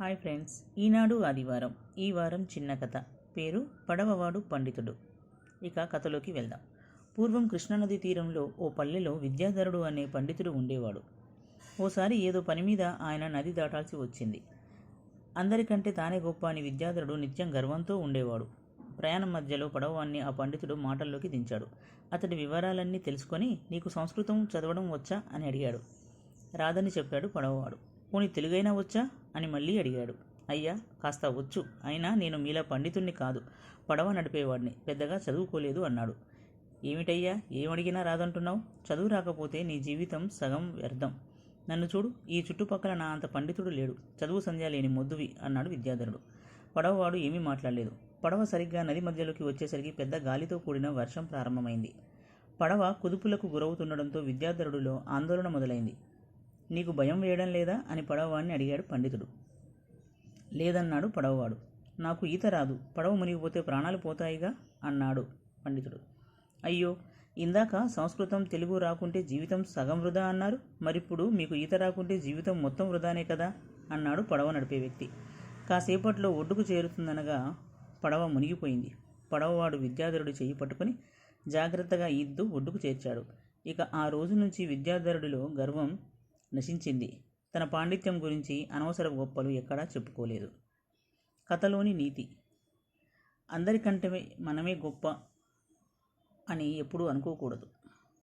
Hi friends ఈనాడు ఆదివారం. ఈ వారం చిన్న కథ. పేరు పడవవాడు పండితుడు. ఇక కథలోకి వెళ్దాం. పూర్వం కృష్ణానది తీరంలో ఓ పల్లెలో విద్యాధరుడు అనే పండితుడు ఉండేవాడు. ఓసారి ఏదో పని మీద ఆయన నది దాటాల్సి వచ్చింది. అందరికంటే తానే గొప్ప అని విద్యాధరుడు నిత్యం గర్వంతో ఉండేవాడు. ప్రయాణం మధ్యలో పడవవాన్ని ఆ పండితుడు మాటల్లోకి దించాడు. అతడి వివరాలన్నీ తెలుసుకొని నీకు సంస్కృతం చదవడం వచ్చా? అని అడిగాడు. రాదని చెప్పాడు పడవవాడు. పోనీ తెలుగైనా వచ్చా? అని మళ్ళీ అడిగాడు. అయ్యా కాస్త వచ్చు. అయినా నేను మీలా పండితుణ్ణి కాదు. పడవ నడిపేవాడిని. పెద్దగా చదువుకోలేదు అన్నాడు. ఏమిటయ్యా ఏమడిగినా రాదంటున్నావు? చదువు రాకపోతే నీ జీవితం సగం వ్యర్థం. నన్ను చూడు ఈ చుట్టుపక్కల నా అంత పండితుడు లేడు. చదువు సంధ్య లేని మొద్దువి అన్నాడు విద్యాధరుడు. పడవవాడు ఏమీ మాట్లాడలేదు. పడవ సరిగ్గా నది మధ్యలోకి వచ్చేసరికి పెద్ద గాలితో కూడిన వర్షం ప్రారంభమైంది. పడవ కుదుపులకు గురవుతుండడంతో విద్యాధరుడిలో ఆందోళన మొదలైంది. నీకు భయం వేయడం లేదా? అని పడవవాడిని అడిగాడు పండితుడు. లేదన్నాడు పడవవాడు. నాకు ఈత రాదు. పడవ మునిగిపోతే ప్రాణాలు పోతాయిగా? అన్నాడు పండితుడు. అయ్యో ఇందాక సంస్కృతం తెలుగు రాకుంటే జీవితం సగం వృధా అన్నారు. మరిప్పుడు మీకు ఈత రాకుంటే జీవితం మొత్తం వృధానే కదా? అన్నాడు పడవ నడిపే వ్యక్తి. కాసేపట్లో ఒడ్డుకు చేరుతుందనగా పడవ మునిగిపోయింది. పడవవాడు విద్యాధరుడు చేయి పట్టుకుని జాగ్రత్తగా ఈద్దు ఒడ్డుకు చేర్చాడు. ఇక ఆ రోజు నుంచి విద్యాధరుడిలో గర్వం నశించింది. తన పాండిత్యం గురించి అనవసర గొప్పలు ఎక్కడా చెప్పుకోలేదు. కథలోని నీతి. అందరికంటే మనమే గొప్ప అని ఎప్పుడూ అనుకోకూడదు.